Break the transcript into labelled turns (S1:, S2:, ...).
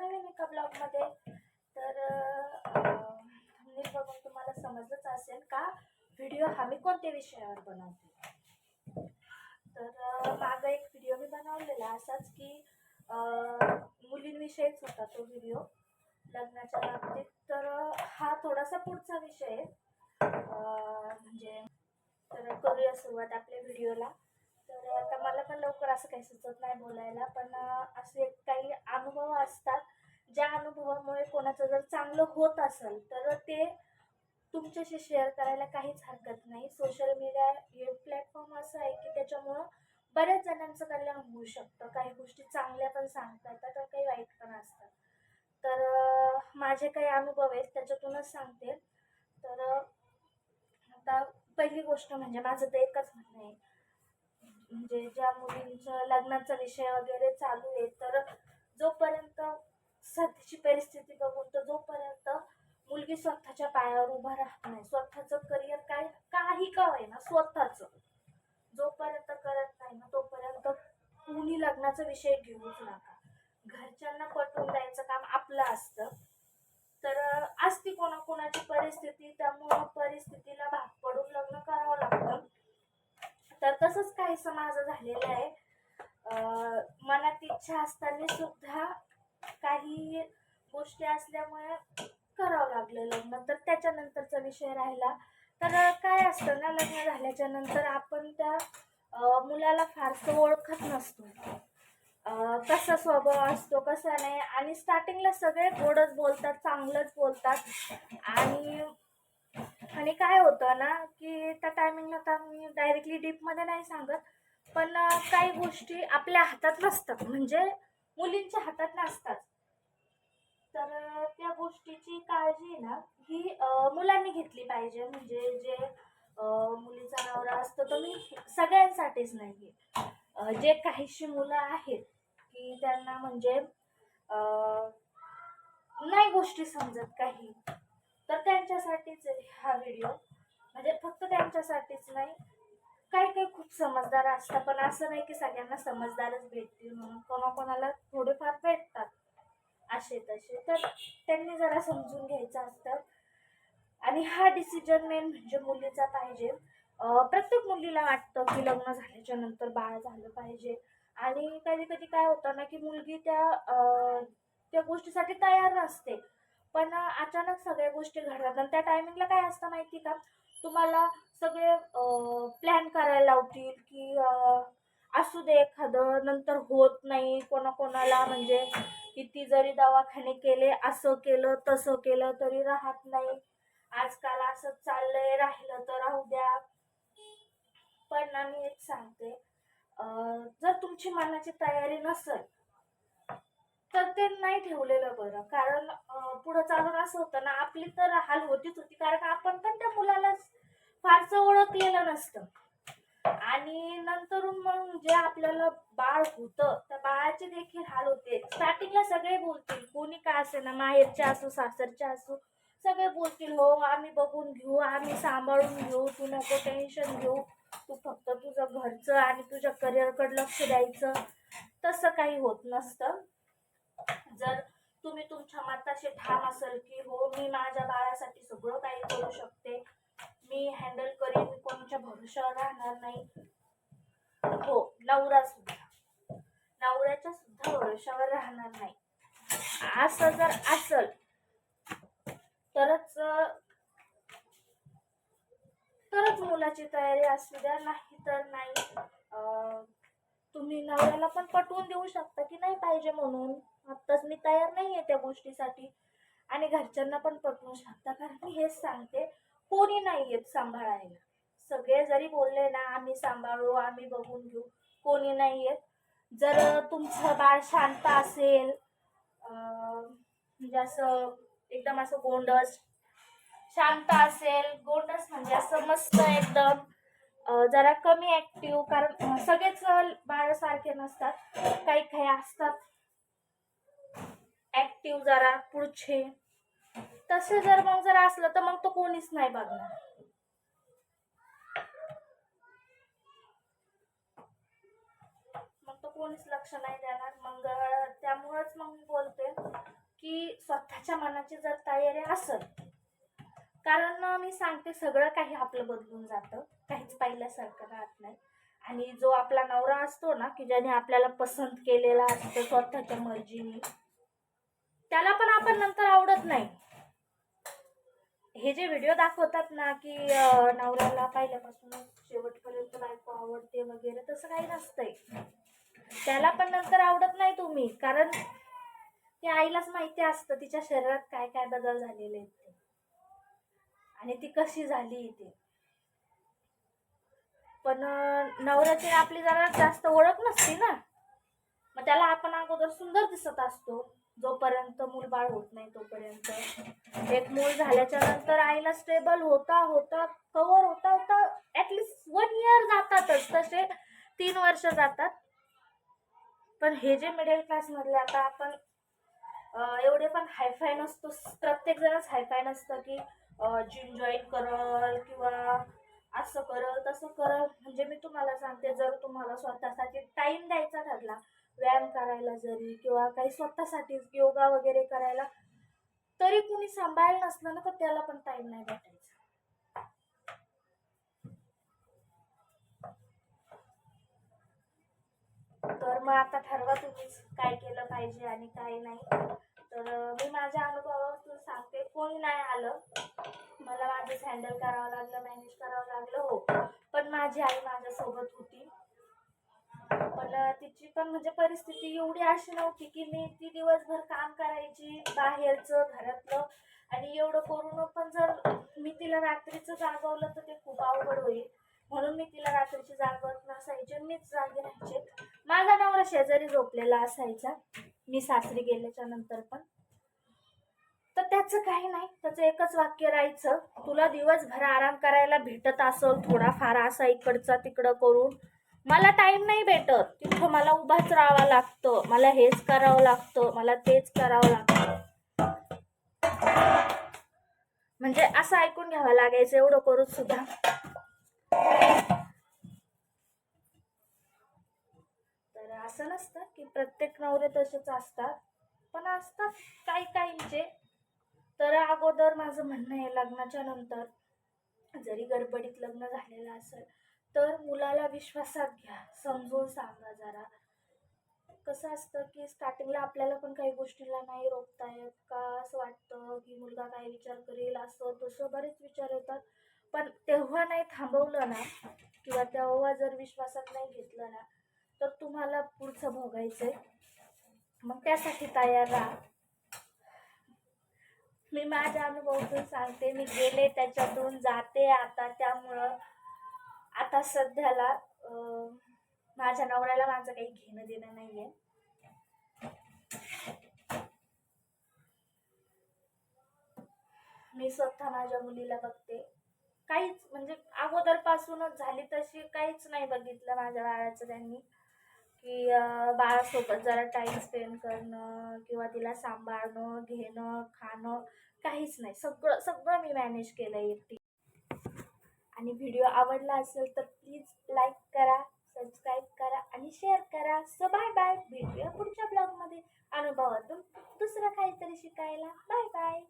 S1: नवीन एका ब्लॉगमध्ये तर मी बघून तुम्हाला समजलंच असेल का? व्हिडिओ हा मी कोणत्या विषयावर बनवते? तर मागं एक व्हिडिओ मी बनवलेला असाच की मुलींविषयीच होता तो व्हिडिओ लग्नाच्या बाबतीत. तर हा थोडासा पुढचा विषय आहे. म्हणजे तर करूया सुरुवात आपल्या व्हिडिओला तर आता मला पण लवकर असं काही सुचत नाही बोलायला पण असे काही अनुभव असतात. ज्या अनुभवामुळे कोणाचं जर चांगलं होत असेल तर ते तुमच्याशी शेअर करायला काहीच हरकत नाही. सोशल मीडिया हे प्लॅटफॉर्म असं आहे की त्याच्यामुळं बऱ्याच जणांचं कल्याण होऊ शकतं. काही गोष्टी चांगल्या पण सांगता येतात तर काही वाईट पण असतात तर माझे काही अनुभव आहेत त्याच्यातूनच सांगते. तर आता पहिली गोष्ट म्हणजे माझं तर एकच म्हणणं आहे. म्हणजे ज्या मुलींचं लग्नाचा विषय वगैरे चालू आहे तर जोपर्यंत सध्याची परिस्थिती बघून तर जोपर्यंत मुलगी स्वतःच्या पायावर उभा राहत नाही स्वतःचं करिअर काय काही का होईना स्वतःचं. जोपर्यंत करत नाही ना तोपर्यंत कुणी लग्नाचा विषय घेऊच नका. घरच्यांना पटवून द्यायचं काम आपलं असतं. तर असती कोणाकोणाची परिस्थिती त्यामुळं परिस्थितीला भाग पडून लग्न करावं लागतं. तर तसंच काहीसं माझं झालेलं आहे. मनात इच्छा असताना सुद्धा काही गोष्टी असल्यामुळे करावं लागलं लग्न. तर त्याच्यानंतरचा विषय राहिला. तर काय असतं ना लग्न झाल्याच्यानंतर आपण त्या मुलाला फारसं ओळखत नसतो. कसा स्वभाव असतो कसा नाही. आणि स्टार्टिंगला सगळे गोडच बोलतात चांगलंच बोलतात. आणि आणि काय होतं ना की त्या टायमिंगला तर मी डायरेक्टली डीपमध्ये नाही सांगत. पण काही गोष्टी आपल्या हातात नसतात. म्हणजे मुलींच्या हातात नसतात. तर त्या गोष्टीची काळजी ना ही मुलांनी घेतली पाहिजे. म्हणजे जे मुलीचा नवरा असतो तो मी सगळ्यांसाठीच नाही आहे जे काहीशी मुलं आहेत की त्यांना म्हणजे नाही गोष्टी समजत काही तर त्यांच्यासाठीच हा व्हिडिओ म्हणजे फक्त त्यांच्यासाठीच नाही काही काही खूप समजदार असतात पण असं नाही की सगळ्यांना समजदारच भेटतील म्हणून कोणाकोणाला थोडेफार भेटतात असे तसे तर त्यांनी जरा समजून घ्यायचं असतं. आणि हा डिसिजन मेन म्हणजे मुलीचा पाहिजे. प्रत्येक मुलीला वाटतं की लग्न झाल्याच्यानंतर बाळ झालं पाहिजे. आणि कधी कधी काय होतं ना की मुलगी त्या त्या गोष्टीसाठी तयार नसते. पण अचानक सगळ्या गोष्टी घडतात. आणि त्या टायमिंगला काय असतं माहिती का? तुम्हाला सगळे प्लॅन करायला लावतील की असू दे एखादं नंतर होत नाही कोणाकोणाला. म्हणजे किती जरी दवाखाने केले असं केलं तसं केलं तरी राहत नाही. आजकाल असं चाललंय राहिलं तर राहू द्या. पण ना मी एक सांगते जर तुमची मनाची तयारी नसेल तर ते नाही ठेवलेलं बरं. कारण पुढं चालून असं होतं ना आपली तर हाल होतीच होती. कारण आपण पण त्या मुलाला फारसं ओळखलेलं नसतं. आणि नंतर मग जे आपल्याला बाळ होतं त्या बाळाचे देखील हाल होते. स्टार्टिंगला सगळे बोलतील कोणी का असे ना माहेरचे असो सासरचे असो सगळे बोलतील हो आम्ही बघून घेऊ आम्ही सांभाळून घेऊ तू नको टेन्शन घेऊ तू फक्त तुझं घरचं आणि तुझ्या करिअरकडे लक्ष द्यायचं. तसं काही होत नसतं. जर तुम्ही तुमच्या मताशी ठाम असाल की हो मी माझ्या बाळासाठी सगळं काही करू शकते कोणाच्या राहणार नाही. हो नवरा सुद्धा. नवऱ्याच्या सुद्धा वर्षावर राहणार नाही. असं जर असल तरच तरच मुलाची तयारी असू द्या नाही तर नाही. तुम्ही नवऱ्याला पण पटवून देऊ शकता की नाही पाहिजे म्हणून. आत्ताच मी तयार नाही आहे त्या गोष्टीसाठी. आणि घरच्यांना पण पटवू शकता. कारण मी हेच सांगते कोणी नाही येत सांभाळायला. सगळे जरी बोलले ना आम्ही सांभाळू आम्ही बघून घेऊ कोणी नाही येत. जर तुमचं बाळ शांत असेल म्हणजे असं एकदम असं गोंडस शांत असेल गोंडस म्हणजे असं मस्त एकदम जरा कमी ऍक्टिव्ह कारण सगळेच बाळ सारखे नसतात काही काही असतात. ऍक्टिव्ह जरा पुढचे. तसे जर मग जर असलं तर मग तो कोणीच नाही बघणार मग तो कोणीच लक्ष नाही देणार. मग त्यामुळंच मग मी बोलते की स्वतःच्या मनाची जर तयारी असेल कारण मी सांगते सगळं काही आपलं बदलून जातं. काहीच पाहिल्यासारखं राहत नाही. आणि जो आपला नवरा असतो ना की ज्याने आपल्याला पसंत केलेला असतो स्वतःच्या मर्जीने त्याला पण आपण नंतर आवडत नाही. हे जे व्हिडिओ दाखवतात ना की नवऱ्याला पाहिल्यापासून शेवटपर्यंत बायको आवडते वगैरे तसं काही नसतंय. त्याला पण नंतर आवडत नाही तुम्ही कारण ते आईलाच माहिती असतं तिच्या शरीरात काय काय बदल झालेले आहेत ते. आणि ती कशी झाली ते. पण नवऱ्याची आपली जरा जास्त ओळख नसते ना. मग त्याला आपण अगोदर सुंदर दिसत असतो. जोपर्यंत मूल बाळ होत नाही तोपर्यंत. एक मूल झाल्याच्यानंतर आईला स्टेबल होता होता कवर होता होता ऍटलिस्ट वन इयर जातातच. तसे तीन वर्ष जातात. पण हे जे मिडल क्लास मधले आता आपण एवढे पण हायफाय नसतो. प्रत्येक जणच हायफाय नसतं की जिम जॉईन करल किंवा असं करल तसं करल. म्हणजे मी तुम्हाला सांगते जर तुम्हाला स्वतःसाठी टाइम द्यायचा ठरला व्यायाम करायला जरी किंवा काही स्वतःसाठी योगा वगैरे करायला तरी कुणी सांभाळायला नसलं ना तर त्याला पण टाइम नाही भेटत तर मग आता ठरवा तुम्हीच काय केलं पाहिजे आणि काही नाही. तर मी माझ्या अनुभवावर सांगते. कोणी नाही आलं. मला माझंच हँडल करावं लागलं मॅनेज करावं लागलं हो. पण माझी आई माझ्यासोबत होती. पण तिची पण म्हणजे परिस्थिती एवढी अशी नव्हती की मी ती दिवसभर काम करायची बाहेरचं घरातलं. आणि एवढं करून पण जर मी तिला रात्रीचं जागवलं तर ते खूप अवघड होईल. म्हणून मी तिला रात्रीची जागवत नसायचे मीच जागे राहायचे. माझा नवरा शेजारी झोपलेला असायचा. मी सासरी गेल्याच्यानंतर पण. तर त्याचं काही नाही. त्याचं एकच वाक्य राहायचं तुला दिवसभर आराम करायला भेटत असेल थोडाफार असा इकडचा तिकडं करून. मला टाईम नाही भेटत. तिथं मला उभाच राहावं लागतं. मला हेच करावं लागतं. मला तेच करावं लागतं. म्हणजे असं ऐकून घ्यावं लागायचं. एवढं करून सुद्धा. असं नसतं की प्रत्येक नवरे तसेच असतात. पण असतात काही काहींचे. तर अगोदर माझं म्हणणं आहे लग्नाच्या नंतर जरी गडबडीत लग्न झालेलं असेल तर मुलाला विश्वासात घ्या समजून सांगा जरा. कसं असतं की स्टार्टिंगला आपल्याला पण काही गोष्टीला नाही रोखता येत. का असं वाटतं की मुलगा काय विचार करेल असं तसं बरेच विचार येतात. पण तेव्हा नाही थांबवलं ना किंवा तेव्हा जर विश्वासात नाही घेतलं ना तर तुम्हाला पुढचं भोगायचंय. मग त्यासाठी तयार राहा. मी माझ्या अनुभवातून सांगते मी गेले त्याच्यातून जाते आता. त्यामुळं आता सध्याला माझ्या नवऱ्याला माझं काही घेणं देणं नाही आहे मी स्वतः माझ्या मुलीला बघते. काहीच म्हणजे अगोदरपासूनच झाली तशी काहीच नाही बघितलं माझ्या बाळाचं त्यांनी. की बाळासोबत जरा टाईम स्पेंड करणं किंवा तिला सांभाळणं घेणं खाणं काहीच नाही. सगळं सगळं मी मॅनेज केलं एकटी आणि व्हिडिओ आवडला असेल तर प्लीज लाईक करा सबस्क्राईब करा आणि शेअर करा. सो बाय बाय भेटूया पुढच्या ब्लॉगमध्ये अनुभवातून दुसरं काहीतरी शिकायला. Bye bye